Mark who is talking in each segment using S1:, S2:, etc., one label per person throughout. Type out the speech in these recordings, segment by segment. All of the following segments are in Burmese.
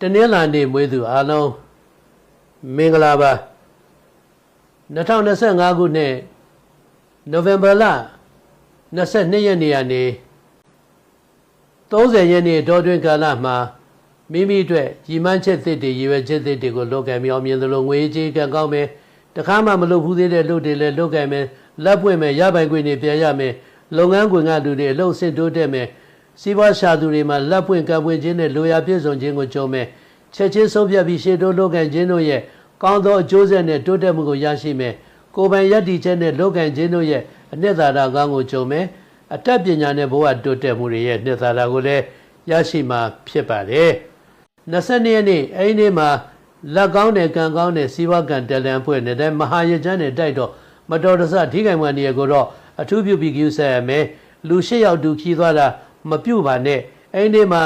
S1: တနင်္လာနေ့မွေးသူအားလုံးမင်္ဂလာပါ2025ခုနှစ်နိုဝင်ဘာလ22ရက်နေ့ကနေ30ရက်နေ့တောတွင်ကာလမှာမိမိအတွက်ရီမန်းချက်သစ်တွေရည်ရွယ်ချက်သစ်တွေကိုလုပ်ကံမြောင်းမြင်သလိုငွေကြေးကံကောင်းမယ်တခါမှမလုပ်ဘူးသေးတဲ့လုပ်တွေလည်းလုပ်ကံမယ်လက်ပွင့်မယ်ရပိုင်ခွင့်တွေပြန်ရမယ်လုပ်ငန်းခွင်ကလူတွေအလုပ်ဆင့်တိုးတက်မယ် စီးပွားရှာသူတွေမှာလက်ပွင့်ကံပွင့်ခြင်းနဲ့လိုရာပြည့်စုံခြင်းကိုကြုံမယ်ချက်ချင်းဆုံးဖြတ်ပြီးရှေ့တိုးလုပ်ကံခြင်းတို့ရဲ့ကောင်းသောအကျိုးဆက်နဲ့တိုးတက်မှုကိုရရှိမယ်ကိုယ်ပိုင်ရည်တည်ချက်နဲ့လုပ်ကံခြင်းတို့ရဲ့အနှစ်သာရကောင်းကိုကြုံမယ်အတတ်ပညာနဲ့ဘဝတိုးတက်မှုတွေရဲ့နှစ်သာရကိုလည်းရရှိမှာဖြစ်ပါတယ်22ရက်နေ့အဲဒီနေ့မှာလက်ကောင်းတဲ့ကံကောင်းတဲ့စီးပွားကံတလန်ဖွဲ့နေတဲ့မဟာရကျမ်းနဲ့တိုက်တော့မတော်တဆထိခိုင်မှန်နေရကိုတော့အထူးပြုပြီးကြည့်ဆက်ရမယ်လူ၈ယောက်တူခီးသွားတာ မပြုတ်ပါနဲ့အဲဒီနေ့မှာ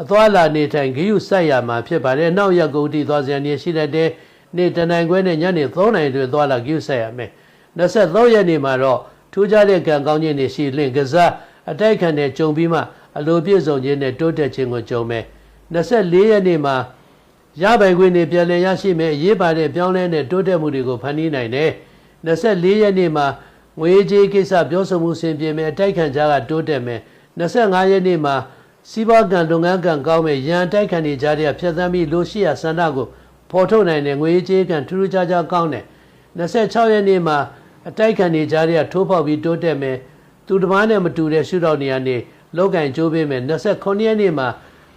S1: အသွားလာနေထိုင်ဂရုစိုက်ရမှာဖြစ်ပါတယ်နောက်ရက်ကုန်တီသွားစရာနေရှိတတ်တဲ့နေ့တနင်္ဂနွေနဲ့ညနေ3နာရီတွင်သွားလာဂရုစိုက်ရမယ်23ရက်နေ့မှာတော့ထူးခြားတဲ့ကံကောင်းခြင်းတွေရှိလင့်ကစားအတိုက်ခံတဲ့ကြုံပြီးမှအလိုပြည့်စုံခြင်းနဲ့တိုးတက်ခြင်းကိုကြုံမယ်24ရက်နေ့မှာရပိုင်ခွင့်တွေပြန်လည်ရရှိမယ်အရေးပါတဲ့ပြောင်းလဲတဲ့တိုးတက်မှုတွေကိုဖန်တီးနိုင်တယ်24ရက်နေ့မှာငွေကြေးကိစ္စပြောဆိုမှုဆင်ပြေမယ်အတိုက်ခံကြကတိုးတက်မယ် 25ရက်နေ့မှာစီးပွားကံလုပ်ငန်းကံကောင်းမယ်ရန်တိုက်ခံနေကြတဲ့ဖြတ်သန်းပြီးလိုရှိရာဆန္ဒကိုဖော်ထုတ်နိုင်တဲ့ငွေကြေးကံထူးထူးခြားခြားကောင်းတယ်26ရက်နေ့မှာအတိုက်ခံနေကြတဲ့ထိုးပေါက်ပြီးတိုးတက်မယ်သူတစ်ပါးနဲ့မတူတဲ့ရှုထောင့်နေရာနေလောက်ကင်ကျိုးပေးမယ်29ရက်နေ့မှာ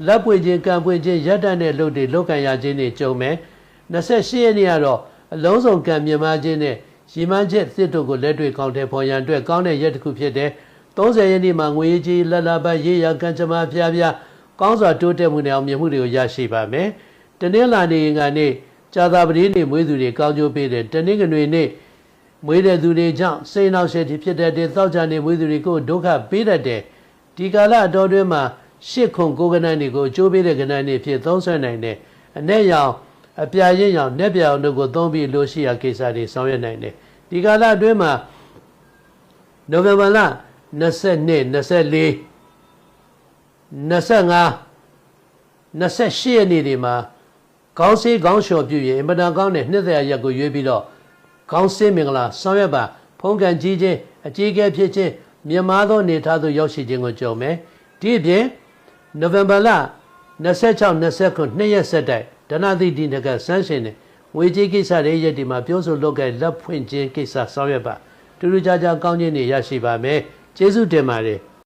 S1: လက်ပွင့်ခြင်းကံပွင့်ခြင်းရက်တန့်တဲ့လုပ်တွေလောက်ကင်ရခြင်းတွေကြုံမယ်28ရက်နေ့ကတော့အလုံးစုံကံမြမခြင်းနဲ့ရီမန်းချက်စစ်တို့ကိုလက်တွေ့ကောင်းတဲ့ဖော်ရန်အတွက်ကောင်းတဲ့ရက်တစ်ခုဖြစ်တဲ့ 30ရက်နေ့မှာငွေကြီးလက်လာပတ်ရေးရကံကြမ္မာဖျားဖျားကောင်းစွာတိုးတက်မှုနဲ့အောင်မြင်မှုတွေကိုရရှိပါမယ်။တနင်္လာနေ့ကနေကြာသာပတိနေ့မွေးသူတွေကောင်းကျိုးပေးတယ်တနင်္ဂနွေနေ့မွေးတဲ့သူတွေကြောင့်စိတ်နှောက်ယှက်ဖြစ်တဲ့တဲ့သောက်ကြနေမွေးသူတွေကိုဒုက္ခပေးတတ်တယ်။ဒီကာလအတော်တွင်းမှာရှစ်ခုကိုကနန်းတွေကိုအကျိုးပေးတဲ့ကနန်းတွေဖြစ်သုံးဆွဲနိုင်တယ်။အ내ရောင်အပြာရင်းရောင်내ပြောင်တို့ကိုသုံးပြီးလိုရှိရာကိစ္စတွေဆောင်ရွက်နိုင်တယ်။ဒီကာလအတွင်းမှာနိုဝင်ဘာလ 22 24 25 28ရက်နေ့တွေမှာခေါင်းစည်းခေါင်းလျှော်ပြုရင်အင်မတန်ကောင်းတဲ့နှစ်သက်ရက်ကိုရွေးပြီးတော့ခေါင်းစည်းမင်္ဂလာဆောင်ရွက်ပါဖုံးကန်ကြီးခြင်းအကြီးအကဲဖြစ်ခြင်းမြမသောနေထားသို့ရောက်ရှိခြင်းကိုကြုံမယ်ဒီအပြင်နိုဝင်ဘာလ26 29နှစ်ရက်ဆက်တိုက်ဒနာတိဒီနကဆန်းရှင်နဲ့ဝေကြီးကိစ္စတွေရက်ဒီမှာပြောဆိုလုပ်ကိုင်လက်ဖွင့်ခြင်းကိစ္စဆောင်ရွက်ပါတူတူကြကြကောင်းခြင်းတွေရရှိပါမယ် ကျေးဇူးတင်ပါတယ်